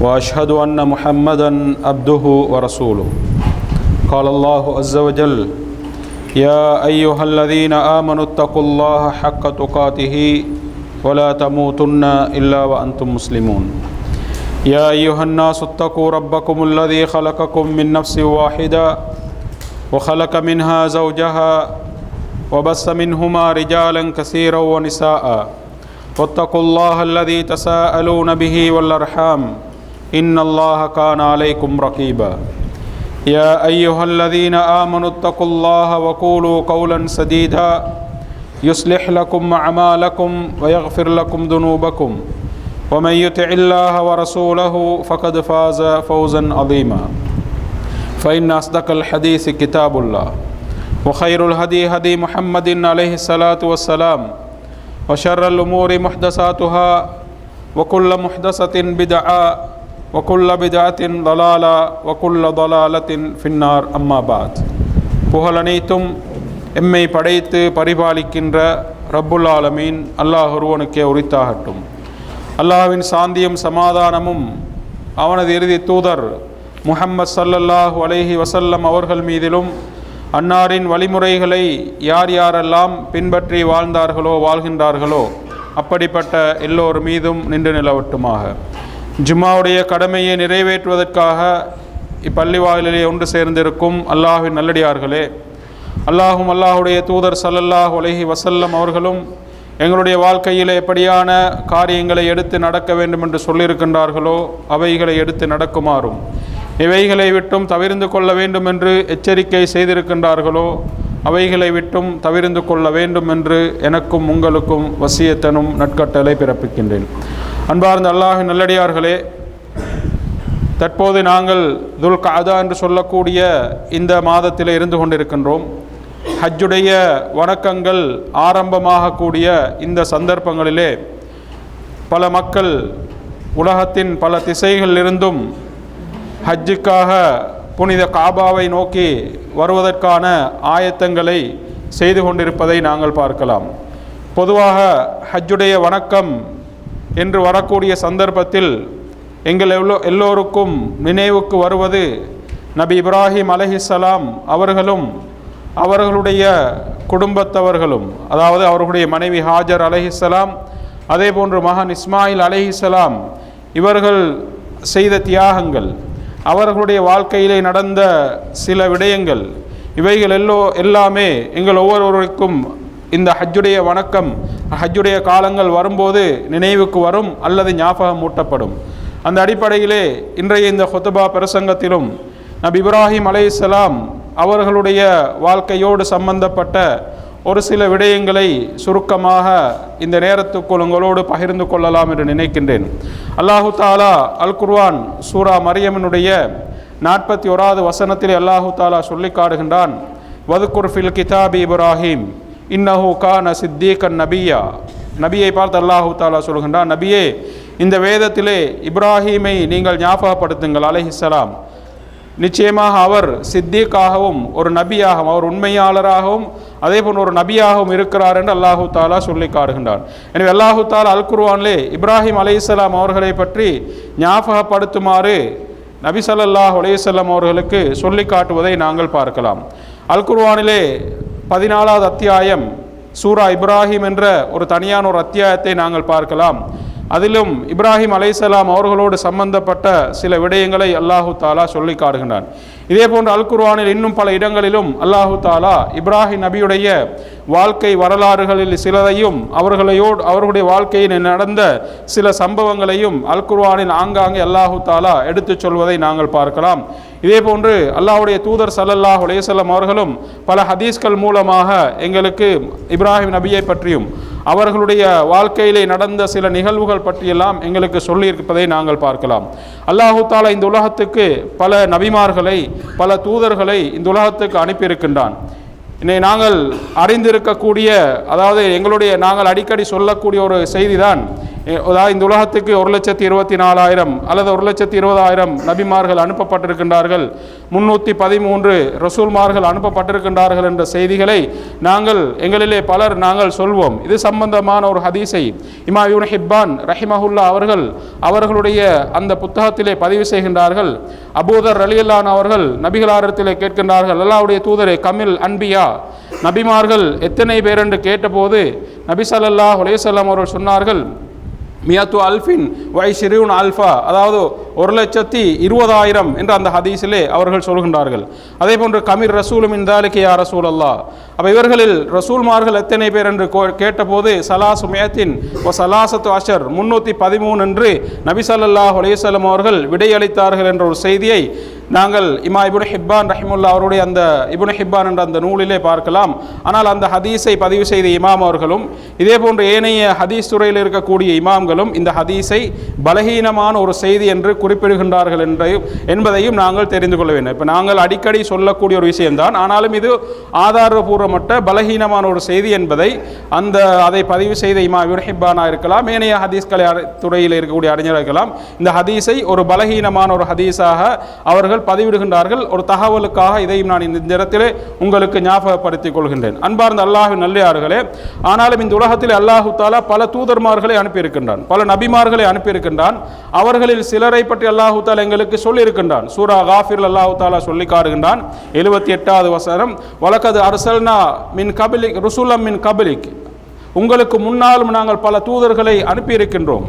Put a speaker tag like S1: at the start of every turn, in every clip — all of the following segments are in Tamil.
S1: وأشهد أن محمدا عبده ورسوله. قال الله عز وجل يا أيها الذين آمنوا اتقوا الله حق تقاته ولا تموتن إلا وأنتم مسلمون. يا أيها الناس اتقوا ربكم الذي خلقكم من نفس واحدة وخلق منها زوجها وبث منهما رجالا كثيرا ونساء. واتقوا الله الذي تساءلون به والأرحام. إن الله كان عليكم رقيبا. يا أيها الذين آمنوا اتقوا الله وقولوا قولا سديدا. يصلح لكم أعمالكم ويغفر لكم ذنوبكم. ومن يطع الله ورسوله فقد فاز فوزا عظيما. فإن أصدق الحديث كتاب الله. وخير الهدي هدي محمد عليه الصلاة والسلام. وشر الأمور محدثاتها. وكل محدثة بدعة. வக்குல்ல பிஜாத்தின் தொலாலா வக்குல்ல தொலாலத்தின் ஃபின்னார் அம்மாபாத் புகழனைத்தும் எம்மை படைத்து பரிபாலிக்கின்ற ரப்புல் ஆலமீன் அல்லாஹ் ஒருவனுக்கே உரித்தாகட்டும். அல்லாஹ்வின் சாந்தியும் சமாதானமும் அவனது இறுதி தூதர் முஹம்மது சல்லல்லாஹ் அலைஹி வசல்லம் அவர்கள் மீதிலும் அன்னாரின் வழிமுறைகளை யார் யாரெல்லாம் பின்பற்றி வாழ்ந்தார்களோ வாழ்கின்றார்களோ அப்படிப்பட்ட எல்லோர் மீதும் நின்று நிலவட்டுமாக. ஜும்மாவுடைய கடமையை நிறைவேற்றுவதற்காக இப்பள்ளிவாயிலே ஒன்று சேர்ந்திருக்கும் அல்லாஹின் நல்லடியார்களே அல்லாஹும் அல்லாஹுடைய தூதர் சல்லல்லாஹ் உலகி வசல்லம் அவர்களும் எங்களுடைய வாழ்க்கையில் எப்படியான காரியங்களை எடுத்து நடக்க வேண்டும் என்று சொல்லியிருக்கின்றார்களோ அவைகளை எடுத்து நடக்குமாறும் இவைகளை விட்டும் தவிர்ந்து கொள்ள வேண்டும் என்று எச்சரிக்கை செய்திருக்கின்றார்களோ அவைகளை விட்டும் தவிர்ந்து கொள்ள வேண்டும் என்று எனக்கும் உங்களுக்கும் வசியத்தனும் நட்கட்டளை பிறப்பிக்கின்றேன். அன்பார்ந்த அல்லாஹ் நல்லடியார்களே தற்போது நாங்கள் துல் காதா என்று சொல்லக்கூடிய இந்த மாதத்தில் இருந்து கொண்டிருக்கின்றோம். ஹஜ்ஜுடைய வணக்கங்கள் ஆரம்பமாகக்கூடிய இந்த சந்தர்ப்பங்களிலே பல மக்கள் உலகத்தின் பல திசைகளிலிருந்தும் ஹஜ்ஜுக்காக புனித காபாவை நோக்கி வருவதற்கான ஆயத்தங்களை செய்து கொண்டிருப்பதை நாங்கள் பார்க்கலாம். பொதுவாக ஹஜ்ஜுடைய வணக்கம் என்று வரக்கூடிய சந்தர்ப்பத்தில் எங்கள் எவ்வளோ எல்லோருக்கும் நினைவுக்கு வருவது நபி இப்ராஹிம் அலஹிசலாம் அவர்களும் அவர்களுடைய குடும்பத்தவர்களும் அதாவது அவர்களுடைய மனைவி ஹாஜர் அலஹிசலாம் அதே போன்று மகன் இஸ்மாயில் அலஹிசலாம் இவர்கள் செய்த தியாகங்கள் அவர்களுடைய வாழ்க்கையிலே நடந்த சில விடயங்கள் இவைகள் எல்லோ எல்லாமே எங்கள் ஒவ்வொருவருக்கும் இந்த ஹஜ்ஜுடைய வணக்கம் ஹஜ்ஜுடைய காலங்கள் வரும்போது நினைவுக்கு வரும் அல்லது ஞாபகம் மூட்டப்படும். அந்த அடிப்படையிலே இன்றைய இந்த ஹொத்துபா பிரசங்கத்திலும் நபி இப்ராஹிம் அலைசலாம் அவர்களுடைய வாழ்க்கையோடு சம்பந்தப்பட்ட ஒரு சில விடயங்களை சுருக்கமாக இந்த நேரத்துக்குள் உங்களோடு பகிர்ந்து கொள்ளலாம் என்று நினைக்கின்றேன். அல்லாஹு தாலா அல் குர்வான் சூரா மரியமனுடைய நாற்பத்தி ஓராவது வசனத்தில் அல்லாஹு தாலா சொல்லி காடுகின்றான் வதுக்குர் ஃபில் கிதாபி இப்ராஹிம் இன்னஹு கான சித்தீகன் நபியா. நபியை பார்த்து அல்லாஹு தாலா சொல்கின்றான் நபியே இந்த வேதத்திலே இப்ராஹீமை நீங்கள் ஞாபகப்படுத்துங்கள் அலஹிஸ்லாம் நிச்சயமாக அவர் சித்திக்காகவும் ஒரு நபியாகவும் அவர் உண்மையாளராகவும் அதே போன்று ஒரு நபியாகவும் இருக்கிறார் என்று அல்லாஹு தாலா சொல்லி காடுகின்றான் எனவே அல்லாஹு தாலா அல் குர்வான்லே இப்ராஹிம் அலையாம் அவர்களை பற்றி ஞாபகப்படுத்துமாறு நபி சல்லாஹ் அலையம் அவர்களுக்கு சொல்லி காட்டுவதை நாங்கள் பார்க்கலாம். அல் குர்வானிலே பதினாலாவது அத்தியாயம் சூரா இப்ராஹிம் என்ற ஒரு தனியான ஒரு அத்தியாயத்தை நாங்கள் பார்க்கலாம். அதிலும் இப்ராஹிம் அலைசலாம் அவர்களோடு சம்பந்தப்பட்ட சில விடயங்களை அல்லாஹு தாலா சொல்லி காடுகின்றான் இதே போன்று அல் குர்வானில் இன்னும் பல இடங்களிலும் அல்லாஹு தாலா இப்ராஹிம் நபியுடைய வாழ்க்கை வரலாறுகளில் சிலதையும் அவர்களையோடு அவர்களுடைய வாழ்க்கையில் நடந்த சில சம்பவங்களையும் அல் குர்வானில் ஆங்காங்கே அல்லாஹு தாலா எடுத்துச் சொல்வதை நாங்கள் பார்க்கலாம். இதே போன்று அல்லாஹுடைய தூதர் சல்லல்லாஹ் உலேசல்லம் அவர்களும் பல ஹதீஸ்கள் மூலமாக எங்களுக்கு இப்ராஹிம் நபியை பற்றியும் அவர்களுடைய வாழ்க்கையிலே நடந்த சில நிகழ்வுகள் பற்றியெல்லாம் எங்களுக்கு சொல்லியிருப்பதை நாங்கள் பார்க்கலாம். அல்லாஹு தாலா இந்த உலகத்துக்கு பல நபிமார்களை பல தூதர்களை இந்த உலகத்துக்கு அனுப்பியிருக்கின்றான். இன்னை நாங்கள் அறிந்திருக்கக்கூடிய அதாவது எங்களுடைய நாங்கள் அடிக்கடி சொல்லக்கூடிய ஒரு செய்திதான் அதாவது இந்த உலகத்துக்கு ஒரு லட்சத்தி இருபத்தி நாலாயிரம் அல்லது ஒரு லட்சத்தி இருபதாயிரம் நபிமார்கள் அனுப்பப்பட்டிருக்கின்றார்கள். முன்னூற்றி பதிமூன்று ரசூல்மார்கள் அனுப்பப்பட்டிருக்கின்றார்கள் என்ற செய்திகளை நாங்கள் எங்களிலே பலர் நாங்கள் சொல்வோம். இது சம்பந்தமான ஒரு ஹதீஸை இமா யூன் ஹிப்பான் ரஹிமஹுல்லா அவர்கள் அவர்களுடைய அந்த புத்தகத்திலே பதிவு செய்கின்றார்கள். அபூதர் ரலியல்லான் அவர்கள் நபிகளாரத்திலே கேட்கின்றார்கள் அல்லாவுடைய தூதரே கமில் அன்பியா. நபிமார்கள் எத்தனை பேர் என்று கேட்டபோது நபி ஸல்லல்லாஹு அலைஹி அவர்கள் சொன்னார்கள் மியாத்து அல்ஃபின் வை ஷிரூன் அல்ஃபா. அதாவது ஒரு லட்சத்தி இருபதாயிரம் என்று அந்த ஹதீஸிலே அவர்கள் சொல்கின்றார்கள். அதே போன்று கமிர் ரசூலும் இந்தாலிக்கு யா ரசூல் அல்லா அப்போ இவர்களில் ரசூல்மார்கள் எத்தனை பேர் என்று கோ- கேட்டபோது சலாசு மேத்தின் ஓ சலாசத்து அஷர் முன்னூற்றி பதிமூணு என்று நபிசல்லாஹ் ஸல்லல்லாஹு அவர்கள் விடையளித்தார்கள் என்ற ஒரு செய்தியை நாங்கள் இமா இபுன் ஹிப்பான் ரஹிமுல்லா அவருடைய அந்த இபுன் ஹிப்பான் என்ற அந்த நூலிலே பார்க்கலாம். ஆனால் அந்த ஹதீஸை பதிவு செய்த இமாம் அவர்களும் இதே போன்று ஏனைய ஹதீஸ் துறையில் இருக்கக்கூடிய இமாம்களும் இந்த ஹதீஸை பலகீனமான ஒரு செய்தி என்று குறிப்பிடுகின்றார்கள் என்றையும் என்பதையும் நாங்கள் தெரிந்து கொள்ள வேண்டும். இப்போ நாங்கள் அடிக்கடி சொல்லக்கூடிய ஒரு விஷயம்தான். ஆனாலும் இது ஆதாரபூர்வமற்ற பலகீனமான ஒரு செய்தி என்பதை அந்த அதை பதிவு செய்த இமா இப்னு இருக்கலாம் ஏனைய ஹதீஸ்களை அறி- துறையில் இருக்கக்கூடிய அறிஞர் இருக்கலாம். இந்த ஹதீஸை ஒரு பலகீனமான ஒரு ஹதீஸாக அவர்கள் பதிவிடுகின்றார்கள். ஒரு தகவலுக்காக இதையும் நான் இந்த இடத்திலே உங்களுக்கு ஞாபகப்படுத்திக் கொள்கின்றேன். அன்பார்ந்த அல்லாஹு நல்லியார்களே ஆனாலும் இந்த உலகத்தில் அல்லாஹு தாலா பல தூதர்மார்களை அனுப்பியிருக்கின்றான். பல நபிமார்களை அனுப்பியிருக்கின்றான். அவர்களில் சிலரை பற்றி அல்லாஹு தாலா எங்களுக்கு சொல்லியிருக்கின்றான். சூரா காஃபிர் அல்லாஹு தாலா சொல்லி காருகின்றான் எழுபத்தி எட்டாவது வசனம் வழக்கது அரசல்னா மின் கபிலிக் ருசுலம் மின் கபிலிக். உங்களுக்கு முன்னாலும் நாங்கள் பல தூதர்களை அனுப்பியிருக்கின்றோம்.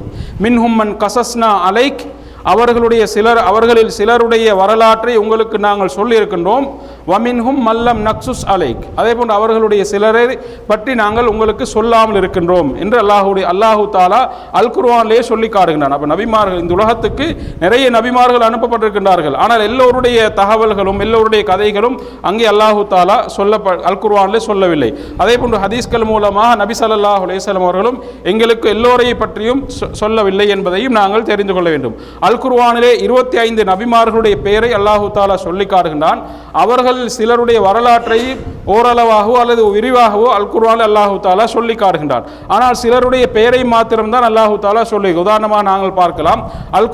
S1: மின்ஹும்மன் கசஸ்னா அலைக். அவர்களுடைய சிலர் அவர்களில் சிலருடைய வரலாற்றை உங்களுக்கு நாங்கள் சொல்லியிருக்கின்றோம். வமின்ஹும் மல்லம் நக்சுஸ் அலைக். அதே போன்று அவர்களுடைய சிலரை பற்றி நாங்கள் உங்களுக்கு சொல்லாமல் இருக்கின்றோம் என்று அல்லாஹுடைய அல்லாஹு தாலா அல் குர்வான்லேயே சொல்லி காடுகின்றான் அப்போ நபிமார்கள் இந்த உலகத்துக்கு நிறைய நபிமார்கள் அனுப்பப்பட்டிருக்கின்றார்கள். ஆனால் எல்லோருடைய தகவல்களும் எல்லோருடைய கதைகளும் அங்கே அல்லாஹு தாலா சொல்ல அல் குர்ஆனிலே சொல்லவில்லை. அதே போன்று ஹதீஸ்கள் மூலமாக நபி சல்லாஹ் அலேஸ்லம் அவர்களும் எங்களுக்கு எல்லோரையை பற்றியும் சொ- சொல்லவில்லை என்பதையும் நாங்கள் தெரிந்து கொள்ள வேண்டும். அல் குர்வானிலே இருபத்தி ஐந்து நபிமார்களுடைய பெயரை அல்லாஹு தாலா சொல்லி அவர்கள் அவர்கள் சிலருடைய வரலாற்றை ஓரளவாகவோ அல்லது விரிவாகவோ அல் குர்ஆனில் அல்லாஹு தாலா சொல்லி காட்டுகின்றான் ஆனால் சிலருடைய பெயரை மாத்திரம்தான் அல்லாஹு தாலா சொல்லி உதாரணமாக நாங்கள் பார்க்கலாம். அல்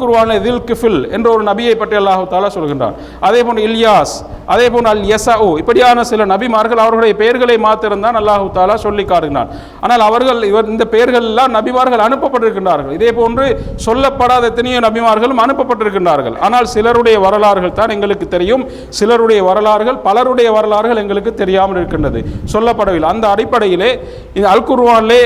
S1: தில் கிஃபில் என்ற ஒரு நபியை பற்றி அல்லாஹு தாலா சொல்கின்றார் அதே போன்று இல்யாஸ் அதே போன்று அல் யசஉ இப்படியான சில நபிமார்கள் அவர்களுடைய பெயர்களை மாத்திரம்தான் அல்லாஹு தாலா சொல்லி காட்டுகிறான் ஆனால் அவர்கள் இவர் இந்த பெயர்கள் எல்லாம் நபிமார்கள் அனுப்பப்பட்டிருக்கின்றார்கள். இதே போன்று சொல்லப்படாத எத்தனையோ நபிமார்களும் அனுப்பப்பட்டிருக்கின்றார்கள். ஆனால் சிலருடைய வரலாறுகள் தான் எங்களுக்கு தெரியும். சிலருடைய வரலாறுகள் வரலாறுகள் பலருடைய வரலாறுகள் எங்களுக்கு தெரியாமல் இருக்கின்றது. சொல்லப்படவில்லை. அந்த அடிப்படையிலே இந்த அல்குர்வானிலே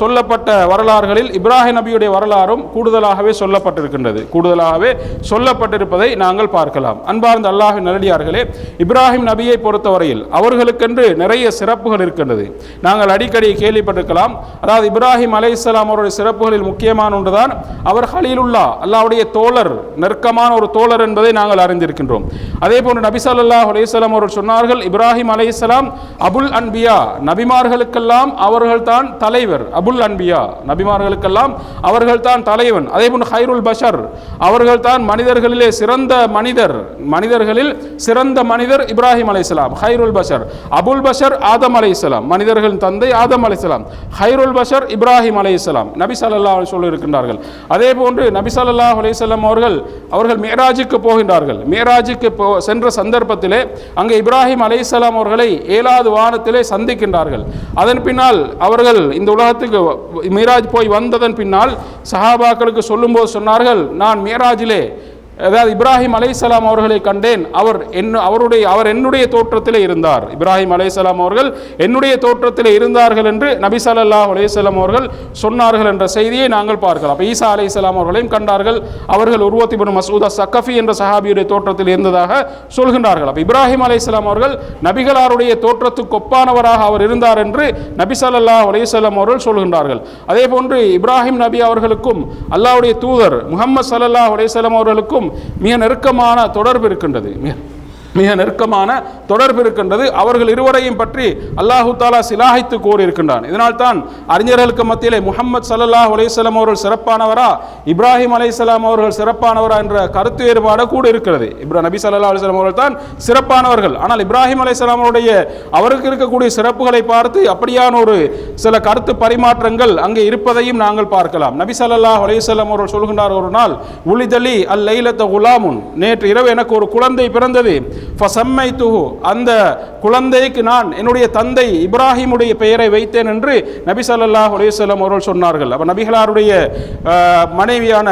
S1: சொல்லப்பட்ட வரலாறுகளில் இப்ராஹிம் நபியுடைய வரலாறும் கூடுதலாகவே சொல்லப்பட்டிருக்கின்றது. கூடுதலாகவே சொல்லப்பட்டிருப்பதை நாங்கள் பார்க்கலாம். அன்பார்ந்த அல்லாஹின் நல்லடியார்களே இப்ராஹிம் நபியை பொறுத்தவரையில் அவர்களுக்கென்று நிறைய சிறப்புகள் இருக்கின்றது. நாங்கள் அடிக்கடி கேள்விப்பட்டிருக்கலாம். அதாவது இப்ராஹிம் அலை இஸ்லாம் அவருடைய சிறப்புகளில் முக்கியமான ஒன்றுதான் அவர் ஹலீலுல்லா அல்லாவுடைய தோழர் நெருக்கமான ஒரு தோழர் என்பதை நாங்கள் அறிந்திருக்கின்றோம். அதே போன்று நபி அலேஸ் அலைஹி அவர்கள் சொன்னார்கள் இப்ராஹிம் அலைஹிஸ்ஸலாம் அபுல் அன்பியா. நபிமார்களுக்கெல்லாம் அவர்கள்தான் தலைவர் அபுல் அன்பியா. நபிமார்களுக்கெல்லாம் அவர்கள்தான் தலைவன். அதே போன்று ஹைருல் பஷர் அவர்கள்தான் மனிதர்களிலே சிறந்த மனிதர். மனிதர்களில் சிறந்த மனிதர் இப்ராஹிம் அலைஹிஸ்ஸலாம் ஹைருல் பஷர். அபுல் பஷர் ஆதம் அலைஹிஸ்ஸலாம். மனிதர்களின் தந்தை ஆதம் அலைஹிஸ்ஸலாம். ஹைருல் பஷர் இப்ராஹிம் அலைஹிஸ்ஸலாம். நபி ஸல்லல்லாஹு அலைஹி அதே போன்று நபி ஸல்லல்லாஹு அலைஹி அவர்கள் அவர்கள் மேராஜுக்கு போகின்றார்கள். மேராஜுக்கு போ சென்ற சந்தர்ப்பத்திலே அங்கே இப்ராஹிம் அலைசலாம் அவர்களை ஏழாவது வானத்திலே சந்திக்கின்றார்கள். அதன் பின்னால் அவர்கள் இந்த உலகத்துக்கு மீராஜ் போய் வந்ததன் பின்னால் சஹாபாக்களுக்கு சொல்லும்போது சொன்னார்கள் நான் மீராஜிலே அதாவது இப்ராஹிம் அலைசலாம் அவர்களை கண்டேன். அவர் என்ன அவருடைய அவர் என்னுடைய தோற்றத்தில் இருந்தார். இப்ராஹிம் அலைசலாம் அவர்கள் என்னுடைய தோற்றத்தில் இருந்தார்கள் என்று நபி ஸல்லல்லாஹு அலைஹி அவர்கள் சொன்னார்கள் என்ற செய்தியை நாங்கள் பார்க்கலாம். அப்ப ஈசா அலைசலாம் அவர்களையும் கண்டார்கள். அவர்கள் உருவத்தி பின் மசூதா சக்கஃபி என்ற சஹாபியுடைய தோற்றத்தில் இருந்ததாக சொல்கின்றார்கள். அப்போ இப்ராஹிம் அலைசலாம் அவர்கள் நபிகளாருடைய தோற்றத்துக்கு ஒப்பானவராக அவர் இருந்தார் என்று நபி ஸல்லல்லாஹு அலைஹி அவர்கள் சொல்கின்றார்கள். அதே போன்று இப்ராஹிம் நபி அவர்களுக்கும் அல்லாஹ்வுடைய தூதர் முஹம்மது ஸல்லல்லாஹு அலைஹி அவர்களுக்கும் மிக நெருக்கமான தொடர்பு இருக்கின்றது. மிக நெருக்கமான தொடர்பு இருக்கின்றது. அவர்கள் இருவரையும் பற்றி அல்லாஹு தாலா சிலாகித்து கூறியிருக்கின்றான். இதனால் தான் அறிஞர்களுக்கு மத்தியிலே முகமது சல்லாஹ் அலையம் அவர்கள் சிறப்பானவரா இப்ராஹிம் அலைஹிஸ்ஸலாம் அவர்கள் சிறப்பானவரா என்ற கருத்து வேறுபாடு கூட இருக்கிறது. இப்ரா நபி சல்லா அலிஸ்லாம் அவர்கள் தான் சிறப்பானவர்கள். ஆனால் இப்ராஹிம் அலைஹிஸ்ஸலாம் அவருடைய அவருக்கு இருக்கக்கூடிய சிறப்புகளை பார்த்து அப்படியான ஒரு சில கருத்து பரிமாற்றங்கள் அங்கே இருப்பதையும் நாங்கள் பார்க்கலாம். நபி சல்லாஹ் அலைஹி அவர்கள் சொல்கின்றார் ஒரு நாள் உளிதலி அல் லைலத்த குலாமுன். நேற்று இரவு எனக்கு ஒரு குழந்தை பிறந்தது. ஃபசம்மைத்துஹு. அந்த குழந்தைக்கு நான் என்னுடைய தந்தை இப்ராஹிமுடைய பெயரை வைத்தேன் என்று நபி சல்லாஹ் அலையுசல்லம் அவர்கள் சொன்னார்கள். அப்போ நபிகளாருடைய மனைவியான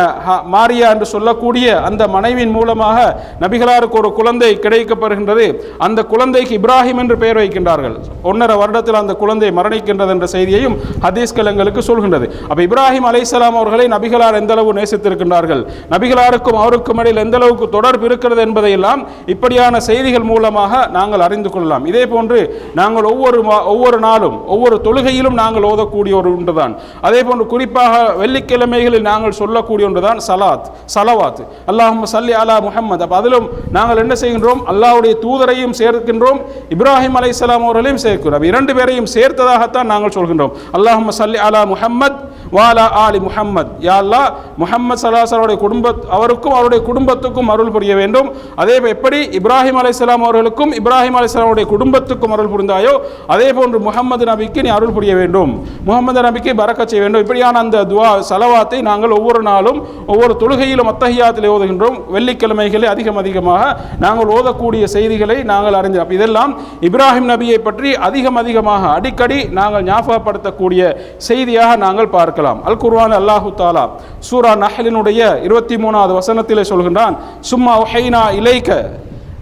S1: மாரியா என்று சொல்லக்கூடிய அந்த மனைவியின் மூலமாக நபிகளாருக்கு ஒரு குழந்தை கிடைக்கப்படுகின்றது. அந்த குழந்தைக்கு இப்ராஹிம் என்று பெயர் வைக்கின்றார்கள். ஒன்றரை வருடத்தில் அந்த குழந்தை மரணிக்கின்றது என்ற செய்தியையும் ஹதீஸ்கள் எங்களுக்கு சொல்கின்றது. அப்போ இப்ராஹிம் அலைசலாம் அவர்களை நபிகளார் எந்த அளவு நேசித்திருக்கின்றார்கள்? நபிகளாருக்கும் அவருக்கும் இடையில் எந்த அளவுக்கு தொடர்பு இருக்கிறது என்பதையெல்லாம் இப்படியான செய்திகள் மூலமாக நாங்கள் அறிந்து கொள்ளலாம். இதே போன்று நாங்கள் ஒவ்வொரு ஒவ்வொரு நாளும் ஒவ்வொரு தொழுகையிலும் நாங்கள் ஓதக்கூடிய ஒரு ஒன்றுதான். அதே போன்று குறிப்பாக வெள்ளிக்கிழமைகளில் நாங்கள் சொல்லக்கூடிய ஒன்றுதான் சலாத் சலவாத். அல்லாஹும் சல்லி அலா முஹம்மது. அப்போ அதிலும் நாங்கள் என்ன செய்கின்றோம்? அல்லாஹுடைய தூதரையும் சேர்க்கின்றோம் இப்ராஹிம் அலைஹிஸ்ஸலாம் அவர்களையும் சேர்க்கிறோம் இரண்டு பேரையும் சேர்த்ததாகத்தான் நாங்கள் சொல்கின்றோம். அல்லாஹும் சல்லி அலா முஹம்மத். வாலா ஆலி முஹம்மத். யாழ்லா முஹம்மது சலாசருடைய குடும்ப அவருக்கும் அவருடைய குடும்பத்துக்கும் அருள் புரிய வேண்டும். அதே எப்படி இப்ராஹிம் அலைசலாம் அவர்களுக்கும் இப்ராஹிம் அலைஹிஸ்ஸலாமுடைய குடும்பத்துக்கும் அருள் புரிந்தாயோ அதே போன்று முகமது நபிக்கு நீ அருள் புரிய வேண்டும். முகமது நபிக்கு பறக்க செய்ய வேண்டும். இப்படியான அந்த துவா சலவாத்தை நாங்கள் ஒவ்வொரு நாளும் ஒவ்வொரு தொழுகையிலும் அத்தகையாத்தில் ஓதுகின்றோம். வெள்ளிக்கிழமைகளில் அதிகம் அதிகமாக நாங்கள் ஓதக்கூடிய செய்திகளை நாங்கள் அறிஞ்சோம் இதெல்லாம் இப்ராஹிம் நபியை பற்றி அதிகம் அதிகமாக அடிக்கடி நாங்கள் ஞாபகப்படுத்தக்கூடிய செய்தியாக நாங்கள் பார்க்கலாம். அல் குர்வான் அல்லாஹு தாலா சூரா நஹலினுடைய இருபத்தி மூணாவது வசனத்திலே சொல்கின்றான் சும்மா ஒஹைனா இலைக்க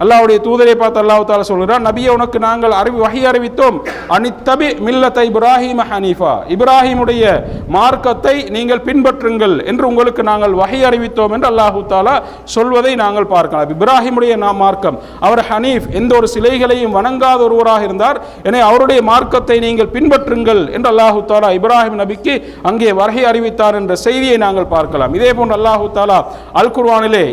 S1: அல்லாவுடைய தூதரை பார்த்து அல்லாஹு தாலா சொல்கிறான் நபியை உனக்கு நாங்கள் அறிவி வகை அறிவித்தோம். அனித்தபி மில்லத்த இப்ராஹிம் ஹனீஃபா. இப்ராஹிமுடைய மார்க்கத்தை நீங்கள் பின்பற்றுங்கள் என்று உங்களுக்கு நாங்கள் வகை அறிவித்தோம் என்று அல்லாஹு தாலா சொல்வதை நாங்கள் பார்க்கலாம். இப்ராஹிமுடைய நாம் மார்க்கம். அவர் ஹனீஃப் எந்த ஒரு சிலைகளையும் வணங்காத ஒருவராக இருந்தார். எனவே அவருடைய மார்க்கத்தை நீங்கள் பின்பற்றுங்கள் என்று அல்லாஹு தாலா இப்ராஹிம் நபிக்கு அங்கே வகை அறிவித்தார் என்ற செய்தியை நாங்கள் பார்க்கலாம். இதே போன்று அல்லாஹு தாலா அல் குர்வானிலே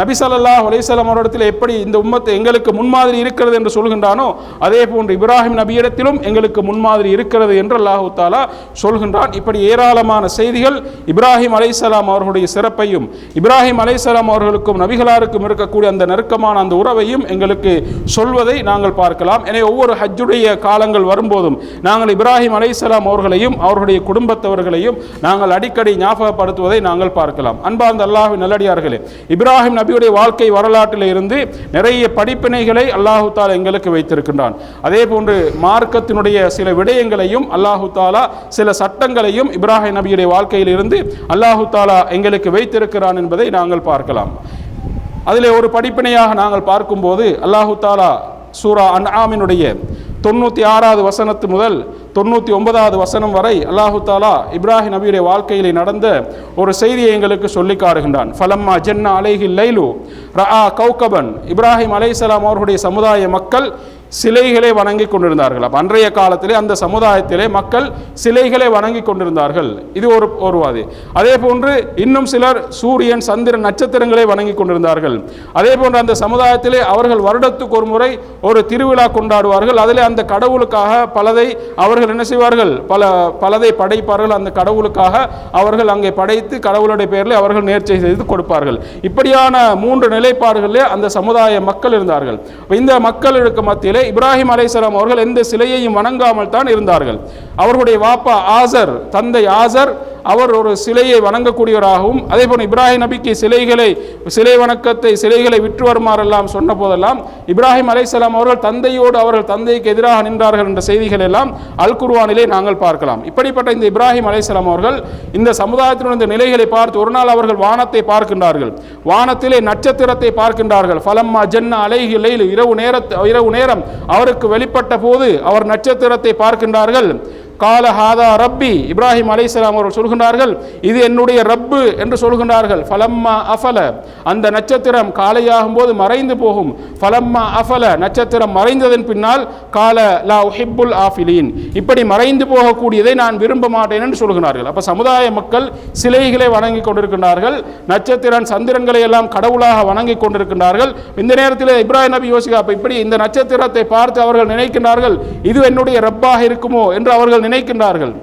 S1: நபி ஸல்லல்லாஹு அலைஹி அவரிடத்தில் எப்படி இந்த உம்மத்து எங்களுக்கு முன்மாதிரி இருக்கிறது என்று சொல்கின்றானோ அதே போன்று இப்ராஹிம் நபியிடத்திலும் எங்களுக்கு முன்மாதிரி இருக்கிறது என்று அல்லாஹு தாலா சொல்கின்றான். இப்படி ஏராளமான செய்திகள் இப்ராஹிம் அலைசலாம் அவர்களுடைய சிறப்பையும் இப்ராஹிம் அலைசலாம் அவர்களுக்கும் நபிகளாருக்கும் இருக்கக்கூடிய அந்த நெருக்கமான அந்த உறவையும் எங்களுக்கு சொல்வதை நாங்கள் பார்க்கலாம். எனவே ஒவ்வொரு ஹஜ்ஜுடைய காலங்கள் வரும்போதும் நாங்கள் இப்ராஹிம் அலைசலாம் அவர்களையும் அவர்களுடைய குடும்பத்தவர்களையும் நாங்கள் அடிக்கடி ஞாபகப்படுத்துவதை நாங்கள் பார்க்கலாம். அன்பார்ந்த அல்லாஹு நல்லடியார்களே இப்ராஹிம் நபியுடைய வாழ்க்கை வரலாற்றில் இருந்து நிறைய படிப்பினைகளை அல்லாஹு தாலா எங்களுக்கு வைத்திருக்கின்றான். அதே போன்று மார்க்கத்தினுடைய சில விடயங்களையும் அல்லாஹு தாலா சில சட்டங்களையும் இப்ராஹிம் நபியுடைய வாழ்க்கையில் இருந்து அல்லாஹு தாலா எங்களுக்கு வைத்திருக்கிறான் என்பதை நாங்கள் பார்க்கலாம். அதில் ஒரு படிப்பினையாக நாங்கள் பார்க்கும்போது அல்லாஹு தாலா சூரா அன் ஆமினுடைய தொண்ணூற்றி ஆறாவது வசனத்து முதல் தொண்ணூற்றி ஒன்பதாவது வசனம் வரை அல்லாஹு தாலா இப்ராஹிம் நபியுடைய வாழ்க்கையிலே நடந்த ஒரு செய்தியை எங்களுக்கு சொல்லி காடுகின்றான் ஃபலம்மா ஜென்னா அலைஹி லைலு ரஆ கௌகபன். இப்ராஹிம் அலைசலாம் அவர்களுடைய சமுதாய மக்கள் சிலைகளை வணங்கி கொண்டிருந்தார்கள். அப்போ அன்றைய காலத்திலே அந்த சமுதாயத்திலே மக்கள் சிலைகளை வணங்கி கொண்டிருந்தார்கள். இது ஒரு ஒருவாதி அதே போன்று இன்னும் சிலர் சூரியன் சந்திரன் நட்சத்திரங்களை வணங்கி கொண்டிருந்தார்கள். அதே போன்று அந்த சமுதாயத்திலே அவர்கள் வருடத்துக்கு ஒரு முறை ஒரு திருவிழா கொண்டாடுவார்கள். அதிலே அந்த கடவுளுக்காக பலதை அவர்கள் அவர்கள் என்ன செய்வார்கள்? பல பலதை படைப்பார்கள் அந்த கடவுளுக்காக. அவர்கள் அங்கே படைத்து கடவுளுடைய பெயரில் அவர்கள் நேர்ச்சை செய்து கொடுப்பார்கள். இப்படியான மூன்று நிலைப்பாடுகளிலே அந்த சமுதாய மக்கள் இருந்தார்கள். இந்த மக்களுக்கு மத்தியிலே இப்ராஹிம் அலைசலாம் அவர்கள் எந்த சிலையையும் வணங்காமல் தான் இருந்தார்கள். அவர்களுடைய வாப்பா ஆசர் தந்தை ஆசர் அவர் ஒரு சிலையை வணங்கக்கூடியவராகவும் அதே போல இப்ராஹிம் நபிக்கு சிலைகளை சிலை வணக்கத்தை சிலைகளை விற்று வருமாறெல்லாம் சொன்ன போதெல்லாம் இப்ராஹிம் அலைஹிஸ்ஸலாம் அவர்கள் தந்தையோடு அவர்கள் தந்தைக்கு எதிராக நின்றார்கள் என்ற செய்திகள் எல்லாம் அல் குர்ஆனிலே நாங்கள் பார்க்கலாம். இப்படிப்பட்ட இந்த இப்ராஹிம் அலைசலாம் அவர்கள் இந்த சமுதாயத்தினுடைய இந்த நிலைகளை பார்த்து ஒரு நாள் அவர்கள் வானத்தை பார்க்கின்றார்கள். வானத்திலே நட்சத்திரத்தை பார்க்கின்றார்கள். ஃபலம்மா ஜன்னா அலைஹி இரவு நேரத்து இரவு நேரம் அவருக்கு வெளிப்பட்ட போது அவர் நட்சத்திரத்தை பார்க்கின்றார்கள். கால ஹாதா ரப்பி இப்ராஹிம் அலைசலாம் அவர்கள் சொல்கின்றார்கள் இது என்னுடைய ரப்பு என்று சொல்கின்றார்கள். ஃபலம்மா அஃபல. அந்த நட்சத்திரம் காலையாகும் போது மறைந்து போகும். ஃபலம்மா அஃபல. நட்சத்திரம் மறைந்ததன் பின்னால் கால லா ஹிப்புல் ஆஃபிலீன். இப்படி மறைந்து போகக்கூடியதை நான் விரும்ப மாட்டேன் என்று சொல்கிறார்கள் அப்போ சமுதாய மக்கள் சிலைகளை வணங்கி கொண்டிருக்கின்றார்கள். நட்சத்திரன் சந்திரன்களை எல்லாம் கடவுளாக வணங்கி கொண்டிருக்கின்றார்கள். இந்த நேரத்தில் இப்ராஹிம் நபி யோசிக்க அப்போ இப்படி இந்த நட்சத்திரத்தை பார்த்து அவர்கள் நினைக்கின்றார்கள் இது என்னுடைய ரப்பாக இருக்குமோ என்று அவர்கள் நினைக்கின்றார்கள்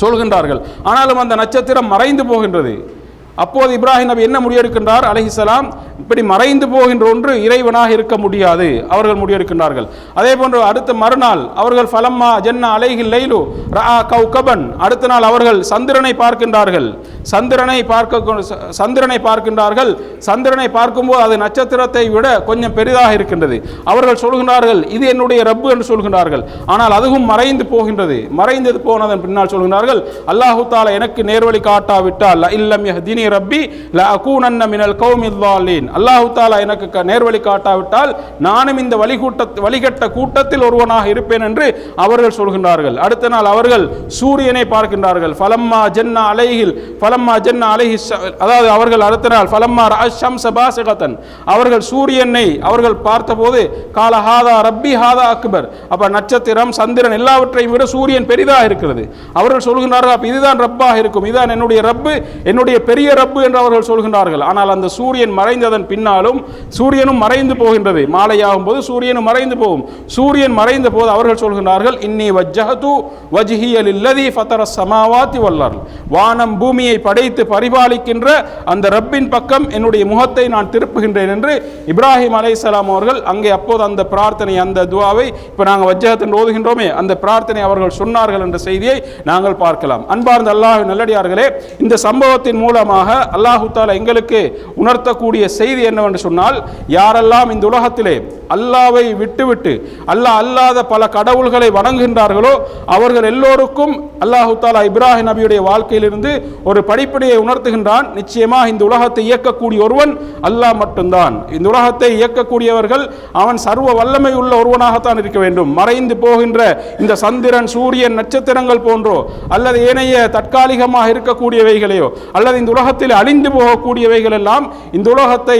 S1: சொல்கின்றார்கள். ஆனாலும் அந்த நட்சத்திரம் மறைந்து போகின்றது. அப்போது இப்ராஹிம் நபி என்ன முடிவெடுக்கின்றார்? அலஹிசலாம் இப்படி மறைந்து போகின்ற ஒன்று இறைவனாக இருக்க முடியாது. அவர்கள் முடிவெடுக்கின்றார்கள். அதே போன்று அடுத்த மறுநாள் அவர்கள் ஃபலம்மா ஜன்னா அலைகில் லைலு ரா கபன் அடுத்த நாள் அவர்கள் சந்திரனை பார்க்கின்றார்கள். சந்திரனை பார்க்க சந்திரனை பார்க்கின்றார்கள். சந்திரனை பார்க்கும்போது அது நட்சத்திரத்தை விட கொஞ்சம் பெரிதாக இருக்கின்றது. அவர்கள் சொல்கின்றார்கள் இது என்னுடைய ரப்பு என்று சொல்கின்றார்கள். ஆனால் அதுவும் மறைந்து போகின்றது. மறைந்தது போனதன் பின்னால் சொல்கின்றார்கள் அல்லாஹு தாலா எனக்கு நேர்வழி காட்டாவிட்டால் இல்லம் யஹ்தினி ரப்பி ல அகூனன்ன மினல் கௌமில் லாலீன் அல்லாஹு தாலா எனக்கு நேர்வழி காட்டாவிட்டால் நானும் இந்த வழிகூட்ட வழிகட்ட கூட்டத்தில் ஒருவனாக இருப்பேன் என்று அவர்கள் சொல்கின்றார்கள். அடுத்த நாள் அவர்கள் சூரியனை பார்க்கின்றார்கள். ஃபலம்மா ஜன்னா அலைஹில் ஃபலம்மா ஜன்னா அலைஹி அதாவது அவர்கள் அடுத்த நாள் ஃபலம்மா ராஷம் சபாசகத்தன் அவர்கள் சூரியனை அவர்கள் பார்த்தபோது கால ஹாதா ரப்பி ஹாதா அக்பர். அப்ப நட்சத்திரம் சந்திரன் எல்லாவற்றையும் விட சூரியன் பெரிதாக இருக்கிறது. அவர்கள் சொல்கின்றார்கள் அப்போ இதுதான் ரப்பாக இருக்கும். இதுதான் என்னுடைய ரப்பு என்னுடைய பெரிய ரப்பு என்று அவர்கள் சொல்கின்றார்கள். ஆனால் அந்த சூரியன் மறைந்ததன் பின்னாலும் சூரியனும் மறைந்து போகின்றது. மாலையாகும் போது சூரியனும் மறைந்து போகும். சூரியன் மறைந்த போது அவர்கள் சொல்கின்றார்கள் இன்னி வஜ்ஜஹது வஜ்ஹியல் இல்லதி ஃபத்தர சமாவாத்தி வல்லார் வானம் பூமியை படைத்து பரிபாலிக்கின்ற அந்த ரப்பின் பக்கம் என்னுடைய முகத்தை நான் திருப்புகின்றேன் என்று இப்ராஹிம் அலைஹிஸ்ஸலாம் அவர்கள் அங்கே அப்போது அந்த பிரார்த்தனை அந்த துவாவை இப்போ நாங்கள் வஜ்ஜகத்தின் ஓதுகின்றோமே அந்த பிரார்த்தனை அவர்கள் சொன்னார்கள் என்ற செய்தியை நாங்கள் பார்க்கலாம். அன்பார்ந்த அல்லாஹ் நல்லடியார்களே இந்த சம்பவத்தின் மூலமாக அல்லாஹு தாலா எங்களுக்கு உணர்த்தக்கூடிய செய்தி என்னவென்று சொன்னால் யாரெல்லாம் இந்த உலகத்திலே அல்லாவை விட்டுவிட்டு அல்லாஹ் அல்லாத பல கடவுள்களை வணங்குகின்றார்களோ அவர்கள் எல்லோருக்கும் அல்லாஹு தாலா இப்ராஹிம் நபியுடைய வாழ்க்கையிலிருந்து ஒரு படிப்படியை உணர்த்துகின்றான். நிச்சயமாக இந்த உலகத்தை இயக்கக்கூடிய ஒருவன் அல்லாஹ் மட்டும்தான். இந்த உலகத்தை இயக்கக்கூடியவர்கள் அவன் சர்வ வல்லமை உள்ள ஒருவனாகத்தான் இருக்க வேண்டும். மறைந்து போகின்ற இந்த சந்திரன் சூரியன் நட்சத்திரங்கள் போன்றோ அல்லது ஏனைய தற்காலிகமாக இருக்கக்கூடியவைகளையோ அல்லது இந்த உலகத்தில் அழிந்து போகக்கூடியவைகள் எல்லாம் இந்த உலகத்தை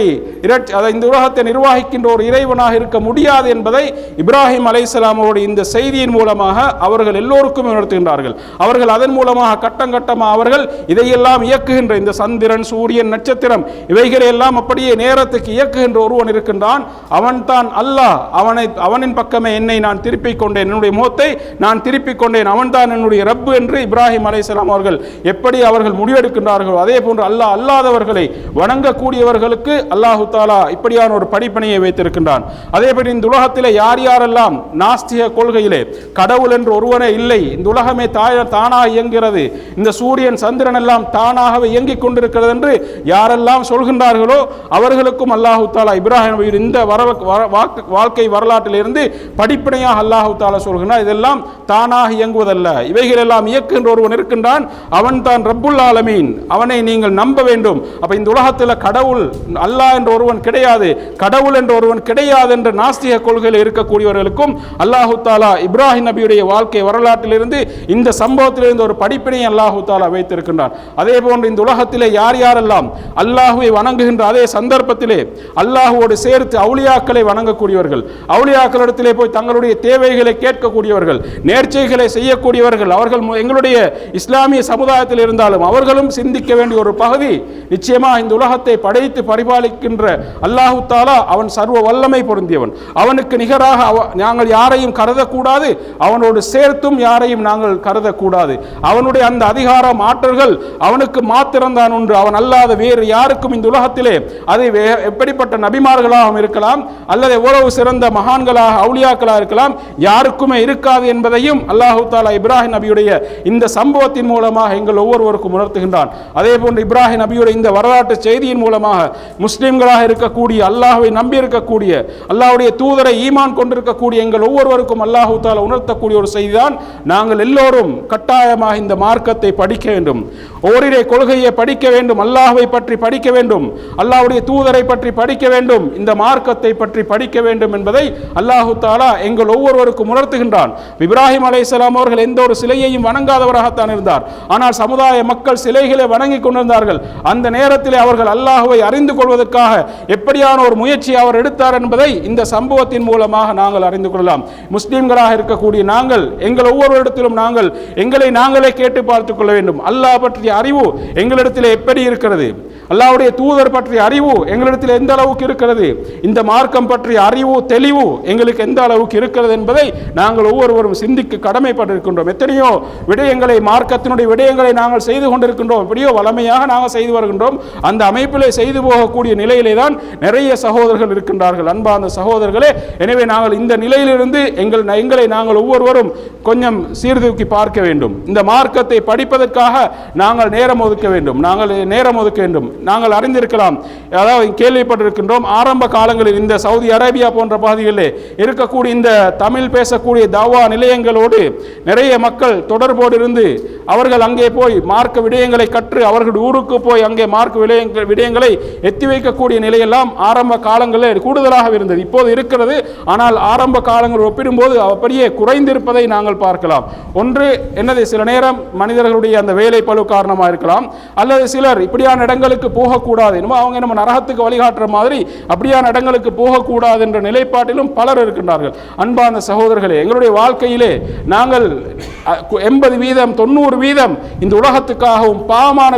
S1: அதை இந்த உலகத்தை நிர்வாகிக்கின்ற ஒரு இறைவனாக இருக்க முடியாது என்பதை இப்ராஹிம் அலைஹிஸ்ஸலாமோட இந்த செய்தியின் மூலமாக அவர்கள் எல்லோருக்கும் உணர்த்துகின்றார்கள். அவர்கள் அதன் மூலமாக கட்டம் கட்டமாக அவர்கள் இதையெல்லாம் இயக்குகின்ற இந்த சந்திரன் சூரியன் நட்சத்திரம் இவைகளை எல்லாம் அப்படியே நேரத்துக்கு இயக்குகின்ற ஒருவன் இருக்கின்றான். அவன்தான் அல்லாஹ். அவனை அவனின் பக்கமே என்னை நான் திருப்பிக் கொண்டேன். என்னுடைய முகத்தை நான் திருப்பிக் கொண்டேன். அவன்தான் என்னுடைய ரப்பு என்று இப்ராஹிம் அலைசலாம் அவர்கள் எப்படி அவர்கள் முடிவெடுக்கின்றார்களோ அதே போன்று அல்லாஹ் அல்லாதவர்களை வணங்கக்கூடியவர்களுக்கு அல்லாஹு தாலா இப்படியான ஒரு படிப்பனையை வைத்திருக்கின்றான். அதேபடி இந்த உலகத்தில் யார் யாரெல்லாம் நாஸ்திக கொள்கையிலே கடவுள் என்று ஒருவனே இல்லை இந்த உலகமே தாய தானாக இயங்குகிறது இந்த சூரியன் சந்திரன் எல்லாம் தானாகவே இயங்கிக் கொண்டிருக்கிறது என்று யாரெல்லாம் சொல்கின்றார்களோ அவர்களுக்கும் அல்லாஹு தாலா இப்ராஹிம் இந்த வர வாழ்க்கை வரலாற்றிலிருந்து படிப்பனையாக அல்லாஹு தாலா சொல்கின்றார் இதெல்லாம் தானாக இயங்குவதல்ல. இவைகள் எல்லாம் இயக்குகின்ற ஒருவன் இருக்கின்றான். அவன் தான் ரப்புல் ஆலமீன். அவனை நீங்கள் நம்ப வேண்டும். அப்போ இந்த உலகத்தில் கடவுள் அல்லாஹ் என்ற ஒருவன் கிடையாது. கடவுள் என்ற ஒருவன் கிடையாது என்ற நாஸ்திக கொள்கையில் இருக்கக்கூடியவர்களுக்கும் அல்லாஹு தாலா இப்ராஹிம் நபியுடைய வாழ்க்கை வரலாற்றிலிருந்து இந்த சம்பவத்திலிருந்து ஒரு படிப்பினை அல்லாஹு தாலா வைத்திருக்கின்றான். அதே போன்று இந்த உலகத்திலே யார் யாரெல்லாம் அல்லாஹுவை வணங்குகின்ற அதே சந்தர்ப்பத்திலே அல்லாஹுவோடு சேர்த்து அவுளியாக்களை வணங்கக்கூடியவர்கள் அவுளியாக்களிடத்திலே போய் தங்களுடைய தேவைகளை கேட்கக்கூடியவர்கள் நேர்ச்சைகளை செய்யக்கூடியவர்கள் அவர்கள் எங்களுடைய இஸ்லாமிய சமுதாயத்தில் இருந்தாலும் அவர்களும் சிந்திக்க வேண்டிய ஒரு பகுதி நிச்சயமா இந்த உலகத்தை படைத்து பரிபாலிக்கின்ற அல்லாஹு தாலா அவன் சர்வ வல்லமை பொருந்தியவன். அவனுக்கு நிகராக நாங்கள் யாரையும் கருதக்கூடாது அவனோடு சேர்த்தும் யாரையும் நாங்கள் கருதக்கூடாது. அவனுடைய அந்த அதிகார மாற்றல்கள் அவனுக்கு மாத்திரம்தான் ஒன்று அவன் அல்லாத வேறு யாருக்கும் இந்த உலகத்திலே அது எப்படிப்பட்ட நபிமார்களாகவும் இருக்கலாம் அல்லது எவ்வளவு சிறந்த மகான்களாக அவுளியாக்களாக இருக்கலாம் யாருக்குமே இருக்காது என்பதையும் அல்லாஹு தாலா இப்ராஹிம் நபியுடைய இந்த சம்பவத்தின் மூலமாக எங்கள் ஒவ்வொருவருக்கும் உணர்த்துகின்றான். அதே போன்று இப்ராஹிம் நபியுடைய இந்த வரலாற்று செய்தியின் மூலமாக முஸ்லீம்களாக இருக்கக்கூடிய அல்லாஹுவை நம்பி இருக்கக்கூடிய அல்லாஹுடைய தூதரை ஈமான் கொண்டிருக்கக்கூடிய எங்கள் ஒவ்வொருவருக்கும் அல்லாஹூ தால உணர்த்தக்கூடிய ஒரு செய்திதான். நாங்கள் எல்லோரும் கட்டாயமாக இந்த மார்க்கத்தை படிக்க வேண்டும். ஓரிரை கொள்கையை படிக்க வேண்டும் அல்லாஹுவை பற்றி படிக்க வேண்டும் அல்லாஹுடைய தூதரை பற்றி படிக்க வேண்டும் இந்த மார்க்கத்தை பற்றி படிக்க வேண்டும் என்பதை அல்லாஹு தாலா எங்கள் ஒவ்வொருவருக்கும் உணர்த்துகின்றான். இப்ராஹிம் அலைஹிஸ்ஸலாம் அவர்கள் எந்த ஒரு சிலையையும் வணங்காதவராகத்தான் இருந்தார். ஆனால் சமுதாய மக்கள் சிலைகளை வணங்கி இருந்தார்கள் அந்த நேரத்திலே அவர்கள் அல்லாஹுவை அறிந்து கொள்வதற்காக எப்படியான ஒரு முயற்சி அவர் எடுத்தார் என்பதை இந்த சம்பவத்தின் மூலமாக நாங்கள் அறிந்து கொள்ளலாம். முஸ்லீம்களாக இருக்கக்கூடிய நாங்கள் எங்கள் ஒவ்வொருவரிடத்திலும் நாங்கள் எங்களை நாங்களே கேட்டு பார்த்துக் கொள்ள வேண்டும். அல்லாஹ் பற்றிய அறிவு எங்களிடத்தில் எப்படி இருக்கிறது? அல்லாவுடைய தூதர் பற்றிய அறிவு எங்களிடத்தில் எந்த அளவுக்கு இருக்கிறது? இந்த மார்க்கம் பற்றிய அறிவு தெளிவு எங்களுக்கு எந்த அளவுக்கு இருக்கிறது என்பதை நாங்கள் ஒவ்வொருவரும் சிந்திக்க கடமைப்பட்டிருக்கின்றோம். எத்தனையோ விடயங்களை மார்க்கத்தினுடைய விடயங்களை நாங்கள் செய்து கொண்டிருக்கின்றோம். எப்படியோ வளமையாக நாங்கள் செய்து வருகின்றோம். அந்த அமைப்பில் செய்து போகக்கூடிய நிலையிலே தான் நிறைய சகோதரர்கள் இருக்கின்றார்கள். அன்பார்ந்த சகோதரர்களே எனவே நாங்கள் இந்த நிலையிலிருந்து எங்கள் எங்களை நாங்கள் ஒவ்வொருவரும் கொஞ்சம் சீர்தூக்கி பார்க்க வேண்டும். இந்த மார்க்கத்தை படிப்பதற்காக நாங்கள் நேரம் ஒதுக்க வேண்டும். நாங்கள் நேரம் ஒதுக்க வேண்டும். நாங்கள் அறிந்திருக்கலாம். அதாவது கேள்விப்பட்டிருக்கின்றோம் ஆரம்ப காலங்களில் இந்த சவுதி அரேபியா போன்ற பகுதிகளில் இருக்கக்கூடிய இந்த தமிழ் பேசக்கூடிய தாவா நிலையங்களோடு நிறைய மக்கள் தொடர்போடு இருந்து அவர்கள் அங்கே போய் மார்க்க விடயங்களை கற்று அவர்கள் ஊருக்கு போய் அங்கே மார்க் விடயங்கள் விடயங்களை எத்தி வைக்கக்கூடிய நிலையெல்லாம் ஆரம்ப காலங்களில் கூடுதலாக இருந்தது. இப்போது இருக்கிறது. ஆனால் ஆரம்ப காலங்கள் ஒப்பிடும்போது அப்படியே குறைந்திருப்பதை நாங்கள் பார்க்கலாம். ஒன்று என்னது சில நேரம் மனிதர்களுடைய அந்த வேலை பழு காரணமாக இருக்கலாம். அல்லது சிலர் இப்படியான இடங்களுக்கு போகக்கூடாது. என்னமோ அவங்க நம்ம நரகத்துக்கு வழிகாட்டுற மாதிரி அப்படியான இடங்களுக்கு போகக்கூடாது என்ற நிலைப்பாட்டிலும் பலர் இருக்கின்றார்கள். அன்பான சகோதரர்களே எங்களுடைய வாழ்க்கையிலே நாங்கள் எண்பது வீதம் தொண்ணூறு வீதம் இந்த உலகத்துக்காகவும் பாவமான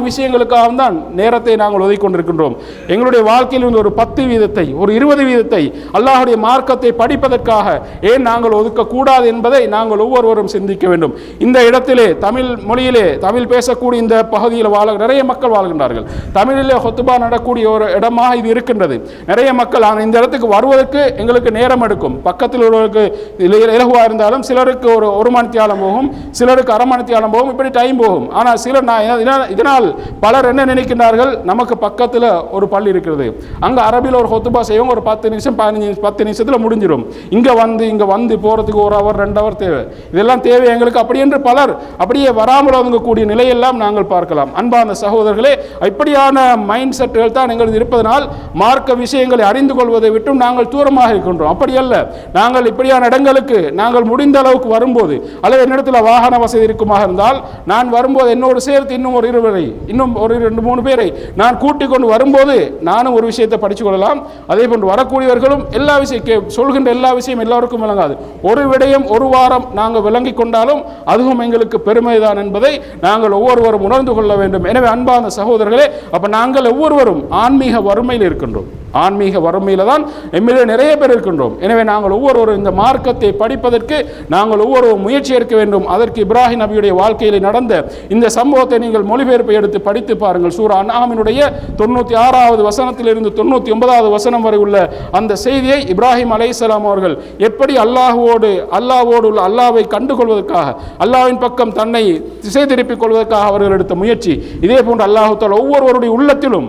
S1: விஷயங்களுக்காகவும் தான் நேரத்தை நாங்கள் ஒதுக்கி கொண்டிருக்கின்றோம் எங்களுடைய வாழ்க்கையில் இருந்து ஒரு பத்து வீதத்தை ஒரு இருபது வீதத்தை அல்லாஹுடைய மார்க்கத்தை படிப்பதற்காக ஏன் நாங்கள் ஒதுக்கக்கூடாது என்பதை நாங்கள் ஒவ்வொருவரும் சிந்திக்க வேண்டும். இந்த இடத்திலே தமிழ் மொழியிலே தமிழ் பேசக்கூடிய இந்த பகுதியில் வாழ நிறைய மக்கள் வாழ்கின்றார்கள். தமிழிலே ஹொத்துபா நடக்கூடிய ஒரு இடமாக இது இருக்கின்றது. நிறைய மக்கள் ஆனால் இந்த இடத்துக்கு வருவதற்கு எங்களுக்கு நேரம் எடுக்கும். பக்கத்தில் உள்ளவருக்கு இலகுவாக இருந்தாலும் சிலருக்கு ஒரு ஒரு மணித்தியாலம் போகும் சிலருக்கு அரை மணித்தியாலம் போகும் இப்படி டைம் போகும். ஆனால் சிலர் நான் இதனால் பல பலர் என்ன நினைக்கின்றார்கள்? நமக்கு பக்கத்தில் ஒரு பள்ளி இருக்கிறது. அங்கே அரபியில் ஒரு ஹொத்துபா செய்வோம் ஒரு பத்து நிமிஷம் பதினஞ்சு பத்து நிமிஷத்தில் முடிஞ்சிடும் இங்கே வந்து இங்கே வந்து போகிறதுக்கு ஒரு ஹவர் ரெண்டு ஹவர் தேவை. இதெல்லாம் தேவை எங்களுக்கு. அப்படி என்று பலர் அப்படியே வராமல் ஒதுங்கக்கூடிய நிலையெல்லாம் நாங்கள் பார்க்கலாம். அன்பான சகோதரர்களே இப்படியான மைண்ட் செட்டுகள் தான் எங்களுக்கு இருப்பதனால் மார்க்க விஷயங்களை அறிந்து கொள்வதை விட்டும் நாங்கள் தூரமாக இருக்கின்றோம். அப்படி அல்ல. நாங்கள் இப்படியான இடங்களுக்கு நாங்கள் முடிந்த அளவுக்கு வரும்போது அல்லது என்னிடத்தில் வாகன வசதி இருக்குமாக இருந்தால் நான் வரும்போது என்னோடு சேர்த்து இன்னும் ஒரு இருவரை இன்னும் ஒரு ரெண்டு மூணு பேரை நான் கூட்டிக் கொண்டு வரும்போது நானும் ஒரு விஷயத்தை படித்து கொள்ளலாம் அதே போன்று வரக்கூடியவர்களும் எல்லா விஷயம் கே- சொல்கின்ற எல்லா விஷயம் எல்லாருக்கும் விளங்காது. ஒரு விடயம் ஒரு வாரம் நாங்கள் விளங்கி கொண்டாலும் அதுவும் எங்களுக்கு பெருமைதான் என்பதை நாங்கள் ஒவ்வொருவரும் உணர்ந்து கொள்ள வேண்டும். எனவே அன்பான சகோதரர்களே அப்போ நாங்கள் ஒவ்வொருவரும் ஆன்மீக வறுமையில் இருக்கின்றோம். ஆன்மீக வறுமையில் தான் எம்மிலே நிறைய பேர் இருக்கின்றோம். எனவே நாங்கள் ஒவ்வொருவரும் இந்த மார்க்கத்தை படிப்பதற்கு நாங்கள் ஒவ்வொருவரும் முயற்சி எடுக்க வேண்டும். அதற்கு இப்ராஹிம் நபியுடைய வாழ்க்கையில் நடந்த இந்த சம்பவத்தை நீங்கள் மொழிபெயர்ப்பை எடுத்து படித்து பாருங்கள். சூரா அண்ணாமினுடைய தொண்ணூற்றி ஆறாவது வசனத்திலிருந்து தொண்ணூற்றி ஒன்பதாவது வசனம் வரை உள்ள அந்த செய்தியை இப்ராஹிம் அலைஹிஸ்ஸலாம் அவர்கள் எப்படி அல்லாஹுவோடு அல்லாஹோடு உள்ள அல்லாவை கண்டுகொள்வதற்காக அல்லாஹ்வின் பக்கம் தன்னை திசை திருப்பிக் கொள்வதற்காக அவர்கள் எடுத்த முயற்சி. இதே போன்று அல்லாஹு ஒவ்வொருவருடைய உள்ளத்திலும்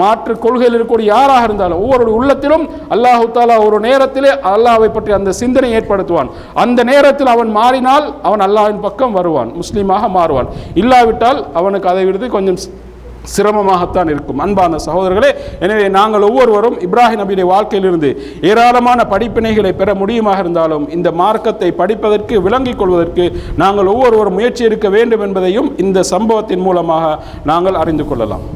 S1: மாற்று கொள்கையில் இருக்கக்கூடிய யாராக இருந்தாலும் ஒவ்வொரு உள்ளத்திலும் அல்லாஹு தாலா ஒரு நேரத்திலே அல்லாஹை பற்றி அந்த சிந்தனை ஏற்படுத்துவான். அந்த நேரத்தில் அவன் மாறினால் அவன் அல்லாஹின் பக்கம் வருவான் முஸ்லீமாக மாறுவான். இல்லாவிட்டால் அவனுக்கு அதை விடுத்து கொஞ்சம் சிரமமாகத்தான் இருக்கும். அன்பான சகோதரர்களே எனவே நாங்கள் ஒவ்வொருவரும் இப்ராஹிம் நபியுடைய வாழ்க்கையிலிருந்து ஏராளமான படிப்பினைகளை பெற முடியுமாக இருந்தாலும் இந்த மார்க்கத்தை படிப்பதற்கு விளங்கிக் கொள்வதற்கு நாங்கள் ஒவ்வொருவரும் முயற்சி எடுக்க வேண்டும் என்பதையும் இந்த சம்பவத்தின் மூலமாக நாங்கள் அறிந்து கொள்ளலாம்.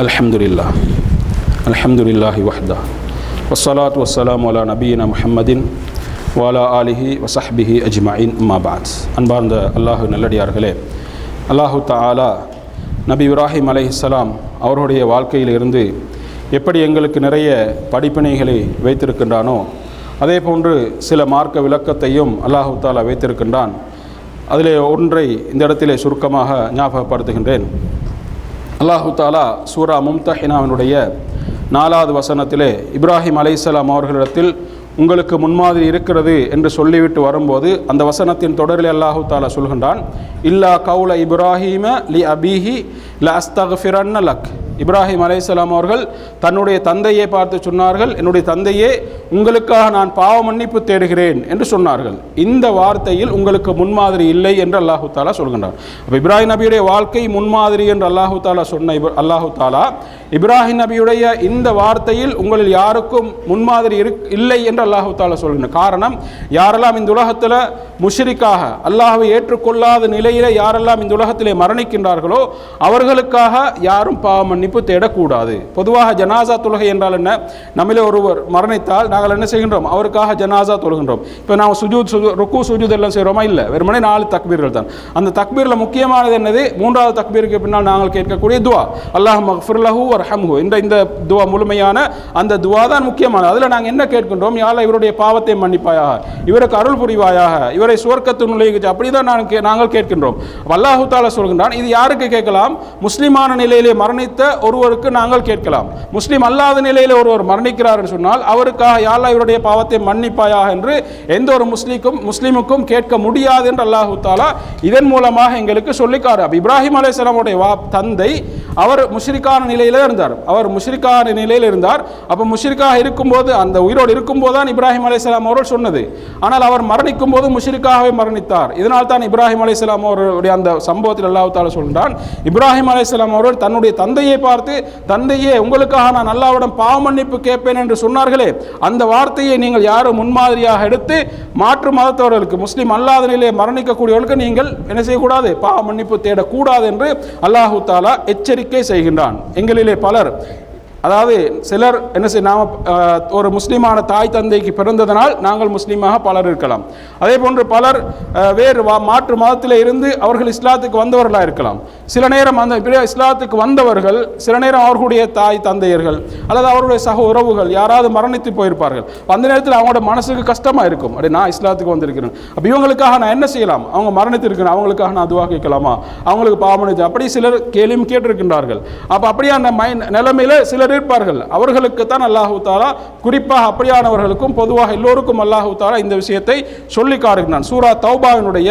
S1: அலமதுல்லா அலமதுல்லாஹி வஹ்தா வசலாத் வசலாம் வலா நபீனா முஹம்மதின் வாலா ஆலிஹி வசஹ்பிஹி அஜ்மாயின் அம்மாபாத் அன்பார்ந்த அல்லாஹு நல்லடியார்களே அல்லாஹு தாலா நபி இப்ராஹிம் சலாம் அவருடைய வாழ்க்கையிலிருந்து எப்படி எங்களுக்கு நிறைய படிப்பினைகளை வைத்திருக்கின்றானோ அதே போன்று சில மார்க்க விளக்கத்தையும் அல்லாஹு தாலா வைத்திருக்கின்றான். அதிலே ஒன்றை இந்த இடத்திலே சுருக்கமாக ஞாபகப்படுத்துகின்றேன். அல்லாஹு தாலா சூரா மும்தஹினாவினுடைய நாலாவது வசனத்திலே இப்ராஹிம் அலைசலாம் அவர்களிடத்தில் உங்களுக்கு முன்மாதிரி இருக்கிறது என்று சொல்லிவிட்டு வரும்போது அந்த வசனத்தின் தொடரில் அல்லாஹு தாலா சொல்கின்றான் இல்லா கவுல இப்ராஹிம லி அபீஹி ல அஸ்தகஃபிரன்ன லக். இப்ராஹிம் அலேசலாம் அவர்கள் தன்னுடைய தந்தையை பார்த்து சொன்னார்கள் என்னுடைய தந்தையே உங்களுக்காக நான் பாவ மன்னிப்பு தேடுகிறேன் என்று சொன்னார்கள். இந்த வார்த்தையில் உங்களுக்கு முன்மாதிரி இல்லை என்று அல்லாஹு தாலா சொல்கின்றார் அப்போ இப்ராஹிம் நபியுடைய வாழ்க்கை முன்மாதிரி என்று அல்லாஹு தாலா சொன்ன இப்ர- அல்லாஹு தாலா இப்ராஹிம் நபியுடைய இந்த வார்த்தையில் உங்களில் யாருக்கும் முன்மாதிரி இரு இல்லை என்று அல்லாஹு தாலா சொல்கின்ற காரணம் யாரெல்லாம் இந்த உலகத்தில் முஷிரிக்காக அல்லாஹ்வை ஏற்றுக்கொள்ளாத நிலையில் யாரெல்லாம் இந்த உலகத்திலே மரணிக்கின்றார்களோ அவர்களுக்காக யாரும் பாவ மன்னிப்பு தேடக்கூடாது. பொதுவாக ஜனாசா தொழுகை என்றால் என்ன? நம்மளே ஒருவர் மரணித்தால் நாங்கள் என்ன செய்கின்றோம்? அவருக்காக ஜனாசா தொழுகின்றோம். இப்போ நாம் சுஜூத் சுஜு ருக்கு சுஜூத் எல்லாம் செய்கிறோமா? இல்லை. வெறுமனே நாலு தக்பீர்கள் தான். அந்த தக்பீரில் முக்கியமானது என்னது? மூன்றாவது தக்பீருக்கு பின்னால் நாங்கள் கேட்கக்கூடிய துவா. அல்லாஹ் மஃபிர்லஹு ஹம்ஹு இந்த இந்த துவா முழுமையான அந்த துவா தான் முக்கியமானது. அதில் நாங்கள் என்ன கேட்கின்றோம்? யாழ் இவருடைய பாவத்தை மன்னிப்பாயாக இவருக்கு அருள் புரிவாயாக இவரை சுவர்க்கத்து நுழைகிச்சு அப்படி தான் கே- நாங்கள் கேட்கின்றோம். அப்ப அல்லாஹு தாலா சொல்கின்றான் இது யாருக்கு கேட்கலாம்? முஸ்லிமான நிலையிலே மரணித்த ஒருவருக்கு நாங்கள் கேட்கலாம். முஸ்லீம் அல்லாத நிலையில் ஒருவர் மரணிக்கிறார் என்று சொன்னால் அவருக்காக யாழ்லா இவருடைய பாவத்தை மன்னிப்பாயாக என்று எந்த ஒரு முஸ்லீக்கும் முஸ்லீமுக்கும் கேட்க முடியாது என்று அல்லாஹு தாலா இதன் மூலமாக எங்களுக்கு சொல்லிக்காரு அப்போ இப்ராஹிம் அலையாமுடைய வா தந்தை அவர் முஷ்ரிக்கான நிலையில இருந்தார். அவர் முஷ்ரிக்கான நிலையில் இருந்தார். அப்போ முஷ்ரிக்காக இருக்கும்போது அந்த உயிரோடு இருக்கும்போது தான் இப்ராஹிம் அலையாம் அவர்கள் சொன்னது. ஆனால் அவர் மரணிக்கும் போது முஷ்ரிக்காகவே மரணித்தார். இதனால் தான் இப்ராஹிம் அலையாம் அவருடைய அந்த சம்பவத்தில் அல்லாஹ் தாலா சொல்கிறான் இப்ராஹிம் அலையாம் அவர்கள் தன்னுடைய தந்தையை பார்த்து தந்தையே உங்களுக்காக நான் அல்லாவிடம் பாவ மன்னிப்பு கேட்பேன் என்று சொன்னார்களே அந்த வார்த்தையை நீங்கள் யாரும் முன்மாதிரியாக எடுத்து மாற்று மதத்தவர்களுக்கு முஸ்லீம் அல்லாத நிலையை மரணிக்கக்கூடியவர்களுக்கு நீங்கள் என்ன செய்யக்கூடாது? பாவ மன்னிப்பு தேடக்கூடாது என்று அல்லாஹு தாலா எச்சரிக்கை செய்கின்றான். எங்களிலே பலர் அதாவது சிலர் என்ன செய்ய நாம ஒரு முஸ்லீமான தாய் தந்தைக்கு பிறந்ததனால் நாங்கள் முஸ்லீமாக பலர் இருக்கலாம். அதே போன்று பலர் வேறு வா- மாற்று மதத்தில் இருந்து அவர்கள் இஸ்லாத்துக்கு வந்தவர்களாக இருக்கலாம். சில நேரம் அந்த இஸ்லாத்துக்கு வந்தவர்கள் சில நேரம் அவர்களுடைய தாய் தந்தையர்கள் அல்லது அவருடைய சக உறவுகள் யாராவது மரணித்து போயிருப்பார்கள். அந்த நேரத்தில் அவங்களோட மனசுக்கு கஷ்டமாக இருக்கும். அப்படி நான் இஸ்லாத்துக்கு வந்திருக்கிறேன். அப்போ இவங்களுக்காக நான் என்ன செய்யலாம்? அவங்க மரணித்து இருக்கிறேன் அவங்களுக்காக நான் அதுவாக கேட்கலாமா? அவங்களுக்கு பாவமனித்து அப்படி சிலர் கேள்வியும் கேட்டிருக்கின்றார்கள். அப்போ அப்படியே அந்த மை நிலைமையில் சிலர் இருப்பார்கள் அவர்களுக்கு தான் அல்லாஹு தாலா குறிப்பாக அப்படியானவர்களுக்கும் பொதுவாக எல்லோருக்கும் அல்லாஹு தாலா இந்த விஷயத்தை சொல்லி காட்டுகிறான் சூரா தௌபாவினுடைய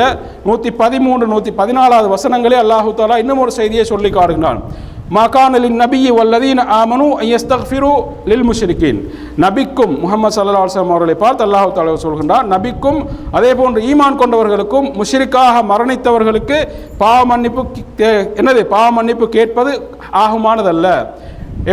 S1: நூற்றி பதிமூன்று நூற்றி பதினாலாவது வசனங்களே அல்லாஹூ தாலா இன்னும் ஒரு செய்தியை சொல்லி காட்டுகிறான் மகானலின் நபி வல்லதீன் ஆமனு ஐயஸ்தக்ஃபிரு லில் முஷ்ரிக்கின் நபிக்கும் முகமது சல்லா அலுவலம் அவர்களை பார்த்து அல்லாஹு தலைவர் சொல்கின்றார் நபிக்கும் அதே போன்று ஈமான் கொண்டவர்களுக்கும் முஷ்ரிக்காக மரணித்தவர்களுக்கு பாவ மன்னிப்பு என்னது? பாவ மன்னிப்பு கேட்பது ஆகுமானதல்ல.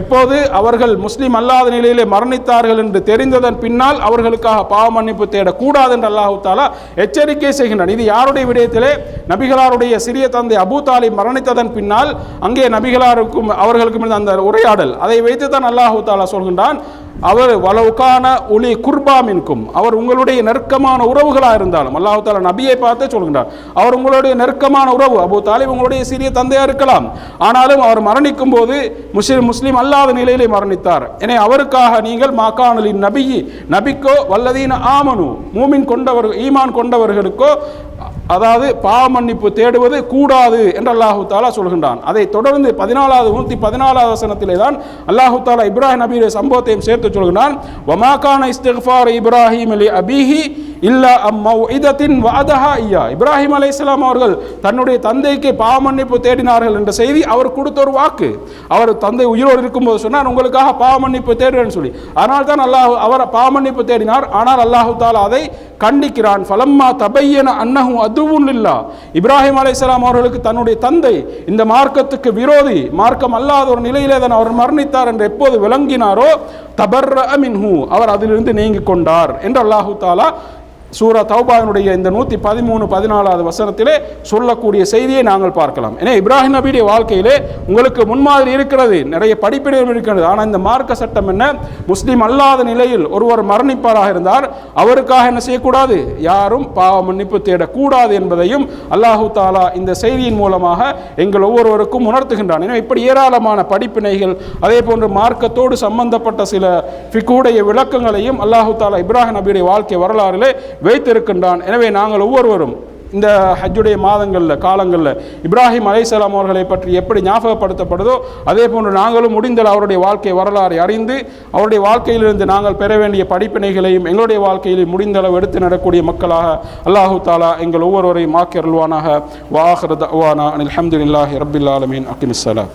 S1: எப்போது அவர்கள் முஸ்லீம் அல்லாத நிலையிலே மரணித்தார்கள் என்று தெரிந்ததன் பின்னால் அவர்களுக்காக பாவ மன்னிப்பு தேடக்கூடாது என்று அல்லாஹு தாலா எச்சரிக்கை செய்கின்றான். இது யாருடைய விடயத்திலே? நபிகளாருடைய சிறிய தந்தை அபூ தாலி மரணித்ததன் பின்னால் அங்கே நபிகளாருக்கும் அவர்களுக்கும் இருந்த அந்த உரையாடல். அதை வைத்து தான் அல்லாஹு தாலா சொல்கின்றான். அவர் வலவுக்கான ஒளி குர்பாமின்கும் அவர் உங்களுடைய நெருக்கமான உறவுகளாக இருந்தாலும் அல்லாஹு தாலா நபியை பார்த்தே சொல்கின்றார். அவர் உங்களுடைய நெருக்கமான உறவு அபு தாலிப் உங்களுடைய சிறிய தந்தையாக இருக்கலாம். ஆனாலும் அவர் மரணிக்கும் போது முஸ்லிம் முஸ்லீம் அல்லாத நிலையிலே மரணித்தார். எனவே அவருக்காக நீங்கள் மாக்கானலின் நபியி நபிக்கோ வல்லதீன ஆமனு மூமின் கொண்டவர் ஈமான் கொண்டவர்களுக்கோ அதாவது பாவ மன்னிப்பு தேடுவது கூடாது என்று அல்லாஹு தாலா சொல்கின்றான். அதை தொடர்ந்து பதினாலாவது நூற்றி பதினாலாவது வசனத்திலே தான் அல்லாஹு தாலா இப்ராஹிம் நபியுடைய சம்பவத்தையும் சேர்த்து சொல்கின்றான். வமாக்கான இஸ்திஃபார் இப்ராஹிம் அலி அபிஹி இல்லா அம்மவ் இதத்தின் வாதஹா ஐயா இப்ராஹிம் அலைஹிஸ்ஸலாம் அவர்கள் தன்னுடைய தந்தைக்கு பாவ மன்னிப்பு தேடினார்கள் என்ற செய்தி அவர் கொடுத்த ஒரு வாக்கு. அவர் தந்தை உயிரோடு இருக்கும்போது சொன்னார் உங்களுக்காக பாவ மன்னிப்பு தேடுறேன்னு சொல்லி. அதனால் தான் அல்லாஹ் அவர் பாவ மன்னிப்பு தேடினார். ஆனால் அல்லாஹு தாலா அதை கண்டிக்கிறான். ஃபலம்மா தபையன அன்னஹும் அது இல்லா. இப்ராஹிம் அலைசலாம் அவர்களுக்கு தன்னுடைய தந்தை இந்த மார்க்கத்துக்கு விரோதி மார்க்கம் அல்லாத ஒரு நிலையிலே தான் அவர் மரணித்தார் என்று எப்போது விளங்கினாரோ தபர்ர மின்ஹு அவர் அதிலிருந்து நீங்கிக் கொண்டார் என்று அல்லாஹு தாலா சூரா தௌபாவினுடைய இந்த நூற்றி பதிமூணு பதினாலாவது வசனத்திலே சொல்லக்கூடிய செய்தியை நாங்கள் பார்க்கலாம். ஏன்னா இப்ராஹிம் நபியுடைய வாழ்க்கையிலே உங்களுக்கு முன்மாதிரி இருக்கிறது. நிறைய படிப்பினைகள் இருக்கிறது. ஆனால் இந்த மார்க்க சட்டம் என்ன? முஸ்லீம் அல்லாத நிலையில் ஒருவர் மரணிப்பாராக இருந்தார். அவருக்காக என்ன செய்யக்கூடாது? யாரும் பாவ மன்னிப்பு தேடக்கூடாது என்பதையும் அல்லாஹு தாலா இந்த செய்தியின் மூலமாக எங்கள் ஒவ்வொருவருக்கும் உணர்த்துகின்றான். எனவே இப்படி ஏராளமான படிப்பினைகள் அதே போன்று மார்க்கத்தோடு சம்பந்தப்பட்ட சில ஃபிக்கூடைய விளக்கங்களையும் அல்லாஹு தாலா இப்ராஹிம் நபியுடைய வாழ்க்கை வரலாறிலே வைத்திருக்கின்றான். எனவே நாங்கள் ஒவ்வொருவரும் இந்த ஹஜ்ஜுடைய மாதங்களில் காலங்களில் இப்ராஹிம் அலைசலாம் அவர்களை பற்றி எப்படி ஞாபகப்படுத்தப்படுதோ அதே போன்று நாங்களும் முடிந்தால் அவருடைய வாழ்க்கை வரலாறை அறிந்து அவருடைய வாழ்க்கையிலிருந்து நாங்கள் பெற வேண்டிய படிப்பினைகளையும் எங்களுடைய வாழ்க்கையிலும் முடிந்தளவு எடுத்து நடக்கூடிய மக்களாக அல்லாஹு தாலா எங்கள் ஒவ்வொருவரையும் மாக்கி அருள்வானாக. வாஹர் தவானா அனில் அஹமதுல்லாஹி ரபில் ஆலமீன். அக்கிமிஸ்ஸலாம்